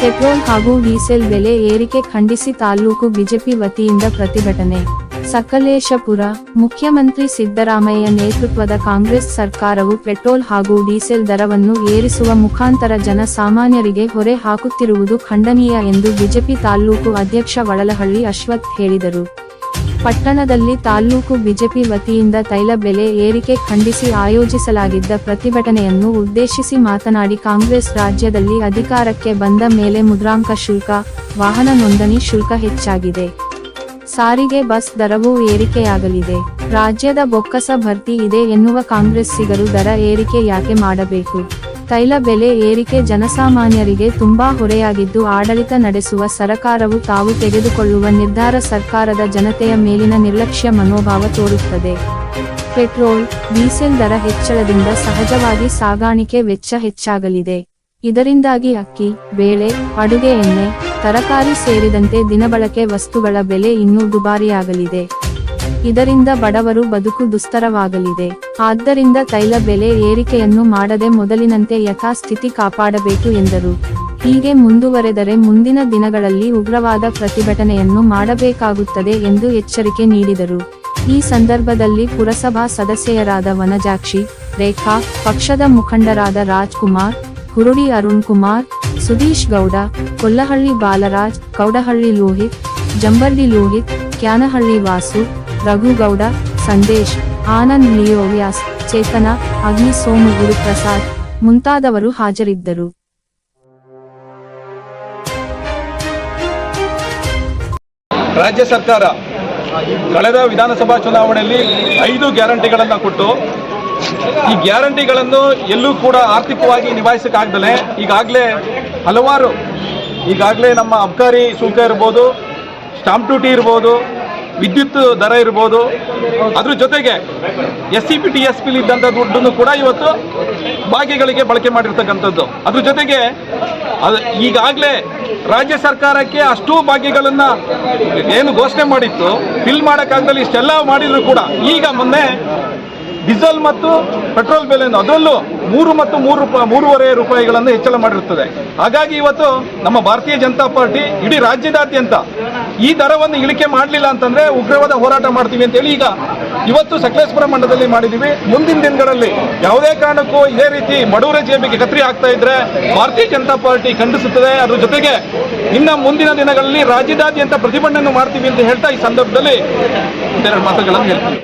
Petrol ಹಾಗೂ diesel ಬೆಲೆ ಏರಿಕೆ ಖಂಡಿಸಿ ತಾಲೂಕು ಬಿಜೆಪಿ ವತಿಯಿಂದ ಪ್ರತಿಭಟನೆ. ಸಕಲೇಶಪುರ, ಮುಖ್ಯಮಂತ್ರಿ ಸಿದ್ದರಾಮಯ್ಯ ನೇತೃತ್ವದ ಕಾಂಗ್ರೆಸ್ ಸರ್ಕಾರವು ಪೆಟ್ರೋಲ್ ಹಾಗೂ ಡೀಸೆಲ್ ದರವನ್ನು ಏರಿಸುವ ಮುಖಾಂತರ ಜನಸಾಮಾನ್ಯರಿಗೆ ಹೊರೆ ಹಾಕುತ್ತಿರುವುದು ಖಂಡನೀಯ ಎಂದು ಬಿಜೆಪಿ ತಾಲೂಕು ಅಧ್ಯಕ್ಷ ವಳಲಹಳ್ಳಿ ಅಶ್ವಥ್ ಹೇಳಿದರು. ಪಟ್ಟಣದಲ್ಲಿ ತಾಲ್ಲೂಕು ಬಿಜೆಪಿ ವತಿಯಿಂದ ತೈಲ ಬೆಲೆ ಏರಿಕೆ ಖಂಡಿಸಿ ಆಯೋಜಿಸಲಾಗಿದ್ದ ಪ್ರತಿಭಟನೆಯನ್ನು ಉದ್ದೇಶಿಸಿ ಮಾತನಾಡಿ ಕಾಂಗ್ರೆಸ್ ರಾಜ್ಯದಲ್ಲಿ ಅಧಿಕಾರಕ್ಕೆ ಬಂದ ಮೇಲೆ ಮುದ್ರಾಂಕ ಶುಲ್ಕ, ವಾಹನ ನೋಂದಣಿ ಶುಲ್ಕ ಹೆಚ್ಚಾಗಿದೆ. ಸಾರಿಗೆ ಬಸ್ ದರವೂ ಏರಿಕೆಯಾಗಲಿದೆ. ರಾಜ್ಯದ ಬೊಕ್ಕಸ ಭರ್ತಿ ಇದೆ ಎನ್ನುವ ಕಾಂಗ್ರೆಸ್ಸಿಗರು ದರ ಏರಿಕೆ ಯಾಕೆ ಮಾಡಬೇಕು? ತೈಲ ಬೆಲೆ ಏರಿಕೆ ಜನಸಾಮಾನ್ಯರಿಗೆ ತುಂಬಾ ಹೊರೆಯಾಗಿದ್ದು ಆಡಳಿತ ನಡೆಸುವ ಸರಕಾರವು ತಾವು ತೆಗೆದುಕೊಳ್ಳುವ ನಿರ್ಧಾರ ಸರ್ಕಾರದ ಜನತೆಯ ಮೇಲಿನ ನಿರ್ಲಕ್ಷ್ಯ ಮನೋಭಾವ ತೋರುತ್ತದೆ. ಪೆಟ್ರೋಲ್, ಡೀಸೆಲ್ ದರ ಹೆಚ್ಚಳದಿಂದ ಸಹಜವಾಗಿ ಸಾಗಾಣಿಕೆ ವೆಚ್ಚ ಹೆಚ್ಚಾಗಲಿದೆ. ಇದರಿಂದಾಗಿ ಅಕ್ಕಿ, ಬೇಳೆ, ಅಡುಗೆ ಎಣ್ಣೆ, ತರಕಾರಿ ಸೇರಿದಂತೆ ದಿನಬಳಕೆ ವಸ್ತುಗಳ ಬೆಲೆ ಇನ್ನೂ ದುಬಾರಿಯಾಗಲಿದೆ. ಇದರಿಂದ ಬಡವರು ಬದುಕು ದುಸ್ತರವಾಗಲಿದೆ. ಆದ್ದರಿಂದ ತೈಲ ಬೆಲೆ ಏರಿಕೆಯನ್ನು ಮಾಡದೆ ಮೊದಲಿನಂತೆ ಯಥಾಸ್ಥಿತಿ ಕಾಪಾಡಬೇಕು ಎಂದರು. ಹೀಗೆ ಮುಂದುವರೆದರೆ ಮುಂದಿನ ದಿನಗಳಲ್ಲಿ ಉಗ್ರವಾದ ಪ್ರತಿಭಟನೆಯನ್ನು ಮಾಡಬೇಕಾಗುತ್ತದೆ ಎಂದು ಎಚ್ಚರಿಕೆ ನೀಡಿದರು. ಈ ಸಂದರ್ಭದಲ್ಲಿ ಪುರಸಭಾ ಸದಸ್ಯರಾದ ವನಜಾಕ್ಷಿ, ರೇಖಾ, ಪಕ್ಷದ ಮುಖಂಡರಾದ ರಾಜ್ಕುಮಾರ್, ಹುರುಡಿ ಅರುಣ್ ಕುಮಾರ್ ಸುದೀಶ್ ಗೌಡ, ಕೊಲ್ಲಹಳ್ಳಿ ಬಾಲರಾಜ್, ಕೌಡಹಳ್ಳಿ ಲೋಹಿತ್, ಜಂಬರ್ಡಿ ಲೋಹಿತ್, ಕ್ಯಾನಹಳ್ಳಿ ವಾಸು ರಘುಗೌಡ, ಸಂದೇಶ್, ಆನಂದ್ ಲಿಯೋ ವ್ಯಾಸ್, ಚೇತನ ಅಗ್ನಿ ಸೋಮು ಗುರುಪ್ರಸಾದ್ ಮುಂತಾದವರು ಹಾಜರಿದ್ದರು. ರಾಜ್ಯ ಸರ್ಕಾರ ಕಳೆದ ವಿಧಾನಸಭಾ ಚುನಾವಣೆಯಲ್ಲಿ ಐದು ಗ್ಯಾರಂಟಿಗಳನ್ನು ಕೊಟ್ಟು, ಈ ಗ್ಯಾರಂಟಿಗಳನ್ನು ಎಲ್ಲೂ ಕೂಡ ಆರ್ಥಿಕವಾಗಿ ನಿಭಾಯಿಸಕ್ಕಾಗ್ದಲೆ ಈಗಾಗಲೇ ಹಲವಾರು, ಈಗಾಗಲೇ ನಮ್ಮ ಅಬ್ಕಾರಿ ಸುಂಕ ಇರ್ಬೋದು, ಸ್ಟಾಂಪ್ ಡ್ಯೂಟಿ ಇರ್ಬೋದು ವಿದ್ಯುತ್ ದರ ಇರ್ಬೋದು. ಅದ್ರ ಜೊತೆಗೆ S C P T S ಪಿಲಿ ಇದ್ದಂಥ ದುಡ್ಡನ್ನು ಕೂಡ ಇವತ್ತು ಬಾಕಿಗಳಿಗೆ ಬಳಕೆ ಮಾಡಿರ್ತಕ್ಕಂಥದ್ದು. ಅದ್ರ ಜೊತೆಗೆ ಅದು ಈಗಾಗಲೇ ರಾಜ್ಯ ಸರ್ಕಾರಕ್ಕೆ ಅಷ್ಟೂ ಭಾಗ್ಯಗಳನ್ನು ಏನು ಘೋಷಣೆ ಮಾಡಿತ್ತು. ಫಿಲ್ ಮಾಡೋಕ್ಕಾಗದಲ್ಲಿ ಇಷ್ಟೆಲ್ಲ ಮಾಡಿದರೂ ಕೂಡ. ಈಗ ಮೊನ್ನೆ ಡೀಸೆಲ್ ಮತ್ತು ಪೆಟ್ರೋಲ್ ಬೆಲೆಯನ್ನು ಅದರಲ್ಲೂ ಮೂರು ಮತ್ತು ಮೂರು ರೂಪಾಯಿ ಮೂರುವರೆ ರೂಪಾಯಿಗಳನ್ನು ಹೆಚ್ಚಳ ಮಾಡಿರುತ್ತದೆ. ಹಾಗಾಗಿ ಇವತ್ತು ನಮ್ಮ ಭಾರತೀಯ ಜನತಾ ಪಾರ್ಟಿ ಇಡೀ ರಾಜ್ಯದಾದ್ಯಂತ ಈ ದರವನ್ನು ಇಳಿಕೆ ಮಾಡಲಿಲ್ಲ ಅಂತಂದ್ರೆ ಉಗ್ರವಾದ ಹೋರಾಟ ಮಾಡ್ತೀವಿ ಅಂತೇಳಿ ಈಗ ಇವತ್ತು ಸಕಲೇಶ್ವರ ಮಂಡಲದಲ್ಲಿ ಮಾಡಿದ್ದೀವಿ. ಮುಂದಿನ ದಿನಗಳಲ್ಲಿ ಯಾವುದೇ ಕಾರಣಕ್ಕೂ ಇದೇ ರೀತಿ ಬಡವರ ಜೇಬಿಗೆ ಕತ್ರಿ ಆಗ್ತಾ ಇದ್ರೆ ಭಾರತೀಯ ಜನತಾ ಪಾರ್ಟಿ ಖಂಡಿಸುತ್ತದೆ. ಅದ್ರ ಜೊತೆಗೆ ಇನ್ನು ಮುಂದಿನ ದಿನಗಳಲ್ಲಿ ರಾಜ್ಯದಾದ್ಯಂತ ಪ್ರತಿಭಟನೆ ಮಾಡ್ತೀವಿ ಅಂತ ಹೇಳ್ತಾ ಈ ಸಂದರ್ಭದಲ್ಲಿ ಒಂದೆರಡು ಮಾತುಗಳನ್ನು ಹೇಳ್ತೀನಿ.